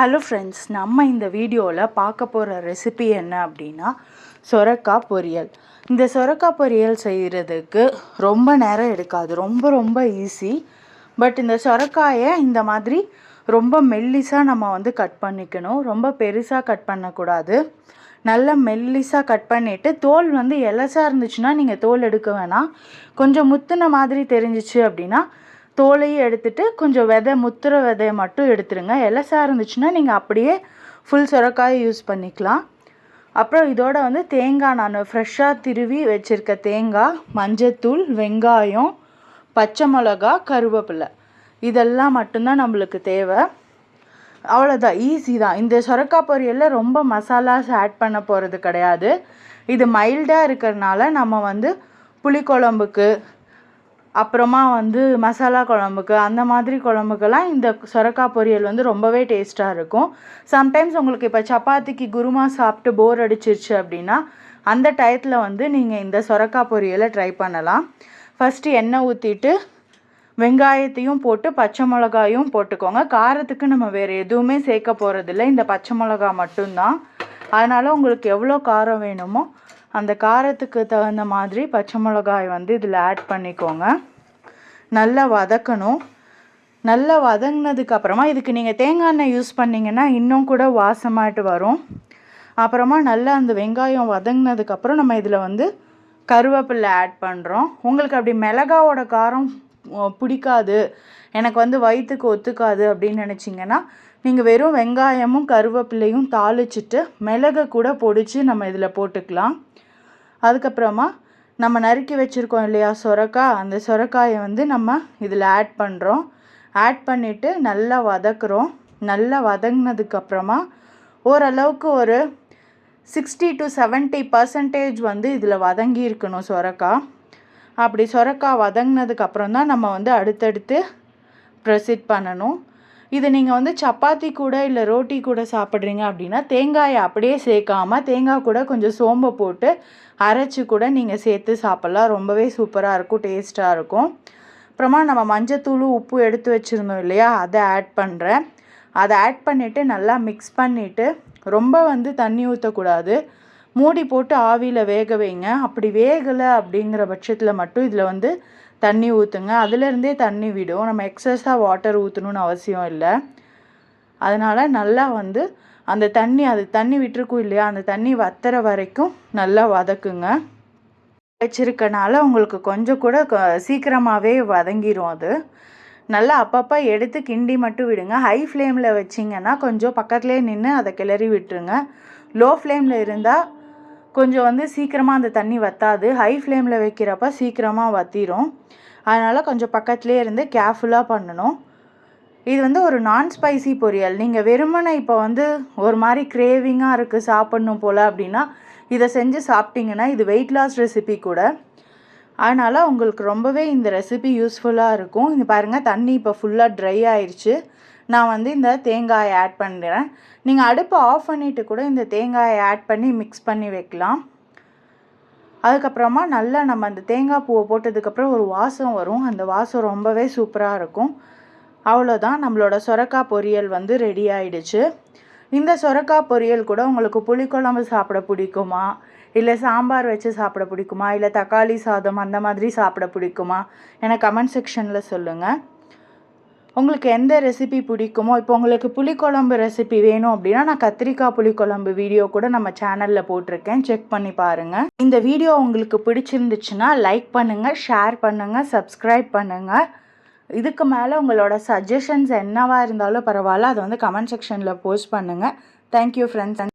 Hello friends நம்ம இந்த வீடியோவில் பார்க்க போகிற ரெசிபி என்ன அப்படின்னா சொரக்காய் பொரியல். இந்த சொரக்காய் பொரியல் செய்கிறதுக்கு ரொம்ப நேரம் எடுக்காது ரொம்ப ரொம்ப ஈஸி பட் இந்த சொரக்காயை இந்த மாதிரி ரொம்ப மெல்லிஸாக நம்ம வந்து கட் பண்ணிக்கணும். ரொம்ப பெருசாக கட் பண்ணக்கூடாது. நல்லா மெல்லிஸாக கட் பண்ணிவிட்டு தோல் வந்து எலசாக இருந்துச்சுன்னா நீங்கள் தோல் எடுக்க வேணாம். கொஞ்சம் முத்துன மாதிரி தெரிஞ்சிச்சு அப்படின்னா தோலையும் எடுத்துட்டு கொஞ்சம் விதை முத்துற விதையை மட்டும் எடுத்துருங்க. எலசாக இருந்துச்சுன்னா நீங்கள் அப்படியே ஃபுல் சுரக்காயை யூஸ் பண்ணிக்கலாம். அப்புறம் இதோட வந்து தேங்காய் நான் ஃப்ரெஷ்ஷாக திருவி வச்சுருக்க தேங்காய் மஞ்சத்தூள் வெங்காயம் பச்சை மிளகா கருவேப்பிலை. இதெல்லாம் மட்டும்தான் நம்மளுக்கு தேவை. அவ்வளோதான் ஈஸி தான். இந்த சொரக்காய் பொரியலில் ரொம்ப மசாலாஸ் ஆட் பண்ண போகிறது கிடையாது. இது மைல்டாக இருக்கிறனால நம்ம வந்து புளிக்குழம்புக்கு அப்புறமா வந்து மசாலா குழம்புக்கு அந்த மாதிரி குழம்புக்கெல்லாம் இந்த சுரக்காய் பொரியல் வந்து ரொம்பவே டேஸ்ட்டாக இருக்கும். சம்டைம்ஸ் உங்களுக்கு இப்போ சப்பாத்திக்கு குருமா சாப்பிட்டு போர் அடிச்சிருச்சு அப்படின்னா அந்த டயத்தில் வந்து நீங்கள் இந்த சுரக்காய் பொரியலை ட்ரை பண்ணலாம். ஃபஸ்ட்டு எண்ணெய் ஊற்றிட்டு வெங்காயத்தையும் போட்டு பச்சை மிளகாயும் போட்டுக்கோங்க. காரத்துக்கு நம்ம வேறு எதுவுமே சேர்க்க போகிறதில்ல இந்த பச்சை மிளகா மட்டும்தான். அதனால் உங்களுக்கு எவ்வளோ காரம் வேணுமோ அந்த காரத்துக்கு தகுந்த மாதிரி பச்சை மிளகாய் வந்து இதில் ஆட் பண்ணிக்கோங்க. நல்லா வதக்கணும். நல்லா வதங்கினதுக்கு அப்புறமா இதுக்கு நீங்கள் தேங்காய் எண்ணெய் யூஸ் பண்ணிங்கன்னா இன்னும் கூட வாசமாட்டு வரும். அப்புறமா நல்லா அந்த வெங்காயம் வதங்கினதுக்கப்புறம் நம்ம இதில் வந்து கருவேப்பிலை ஆட் பண்ணுறோம் உங்களுக்கு அப்படி மிளகாவோட காரம் பிடிக்காது. எனக்கு வந்து வயிற்றுக்கு ஒத்துக்காது அப்படின்னு நினச்சிங்கன்னா நீங்கள் வெறும் வெங்காயமும் கருவேப்பிலையும் தாளிச்சிட்டு மிளகை கூட பொடிச்சு நம்ம இதில் போட்டுக்கலாம். அதுக்கப்புறமா நம்ம நறுக்கி வச்சுருக்கோம் இல்லையா சொரக்காய் அந்த சொரக்காயை வந்து நம்ம இதில் ஆட் பண்ணுறோம் ஆட் பண்ணிவிட்டு நல்லா வதக்குறோம். நல்லா வதங்கினதுக்கப்புறமா ஓரளவுக்கு ஒரு சிக்ஸ்டி டு செவன்ட்டி பர்சன்டேஜ் வந்து இதில் வதங்கி இருக்கணும் சொரக்காய் அப்படி சொரக்காய் வதங்கினதுக்கப்புறம் தான் நம்ம வந்து அடுத்தடுத்து ப்ரொசீட் பண்ணணும். இது நீங்கள் வந்து சப்பாத்தி கூட இல்லை ரோட்டி கூட சாப்பிட்றீங்க அப்படின்னா தேங்காயை அப்படியே சேர்க்காமல் தேங்காய் கூட கொஞ்சம் சோம்பை போட்டு அரைச்சி கூட நீங்கள் சேர்த்து சாப்பிட்லாம். ரொம்பவே சூப்பராக இருக்கும் டேஸ்ட்டாக இருக்கும். அப்புறமா நம்ம மஞ்சத்தூளும் உப்பு எடுத்து வச்சுருந்தோம் இல்லையா? அதை ஆட் பண்ணுறேன் அதை ஆட் பண்ணிவிட்டு நல்லா மிக்ஸ் பண்ணிவிட்டு ரொம்ப வந்து தண்ணி ஊற்றக்கூடாது மூடி போட்டு ஆவியில் வேக வைங்க. அப்படி வேகலை அப்படிங்கிற பட்சத்தில் மட்டும் இதில் வந்து தண்ணி ஊற்றுங்க அதுலேருந்தே தண்ணி விடும். நம்ம எக்ஸஸாக வாட்டர் ஊற்றணுன்னு அவசியம் இல்லை. அதனால் நல்லா வந்து அந்த தண்ணி அது தண்ணி விட்டுருக்கும் இல்லையா? அந்த தண்ணி வத்துற வரைக்கும் நல்லா வதக்குங்க. வச்சிருக்கனால உங்களுக்கு கொஞ்சம் கூட சீக்கிரமாகவே வதங்கிடும் அது. நல்லா அப்பப்போ எடுத்து கிண்டி மட்டும் விடுங்க. ஹை ஃப்ளேமில் வச்சிங்கன்னா கொஞ்சம் பக்கத்துலேயே நின்று அதை கிளறி விட்டுருங்க. லோ ஃப்ளேமில் இருந்தால் கொஞ்சம் வந்து சீக்கிரமாக அந்த தண்ணி வற்றாது ஹை ஃப்ளேமில் வைக்கிறப்ப சீக்கிரமாக வற்றிடும் அதனால் கொஞ்சம் பக்கத்துலேயே இருந்து கேர்ஃபுல்லாக பண்ணணும். இது வந்து ஒரு நான் ஸ்பைசி பொரியல். நீங்கள் வெறுமனை இப்போ வந்து ஒரு மாதிரி கிரேவிங்காக இருக்குது சாப்பிட்ணும் போல் அப்படின்னா இதை செஞ்சு சாப்பிட்டீங்கன்னா இது வெயிட் லாஸ் ரெசிபி கூட. அதனால் உங்களுக்கு ரொம்பவே இந்த ரெசிபி யூஸ்ஃபுல்லாக இருக்கும். இது பாருங்கள் தண்ணி இப்போ ஃபுல்லாக ட்ரை ஆயிடுச்சு நான் வந்து இந்த தேங்காயை ஆட் பண்ணுறேன் நீங்கள் அடுப்பை ஆஃப் பண்ணிவிட்டு கூட இந்த தேங்காயை ஆட் பண்ணி மிக்ஸ் பண்ணி வைக்கலாம். அதுக்கப்புறமா நல்லா நம்ம அந்த தேங்காய் பூவை போட்டதுக்கப்புறம் ஒரு வாசம் வரும். அந்த வாசம் ரொம்பவே சூப்பராக இருக்கும். அவ்வளோதான் நம்மளோட சொரக்காய் பொரியல் வந்து ரெடி ஆயிடுச்சு. இந்த சொரக்காய் பொரியல் கூட உங்களுக்கு புளிக்குழம்பு சாப்பிட பிடிக்குமா? இல்லை சாம்பார் வச்சு சாப்பிட பிடிக்குமா? இல்லை தக்காளி சாதம் அந்த மாதிரி சாப்பிட பிடிக்குமா? எனக்கு கமெண்ட் செக்ஷனில் சொல்லுங்கள் உங்களுக்கு எந்த ரெசிபி பிடிக்குமோ இப்போ உங்களுக்கு புளிக்குழம்பு ரெசிபி வேணும் அப்படின்னா நான் கத்திரிக்காய் புளிக்குழம்பு வீடியோ கூட நம்ம சேனலில் போட்டிருக்கேன். செக் பண்ணி பாருங்கள் இந்த வீடியோ உங்களுக்கு பிடிச்சிருந்துச்சுன்னா லைக் பண்ணுங்கள் ஷேர் பண்ணுங்கள் சப்ஸ்கிரைப் பண்ணுங்கள் இதுக்கு மேலே உங்களோட சஜஷன்ஸ் என்னவாக இருந்தாலும் பரவாயில்ல. அதை வந்து கமெண்ட் செக்ஷனில் போஸ்ட் பண்ணுங்கள் தேங்க்யூ ஃப்ரெண்ட்ஸ்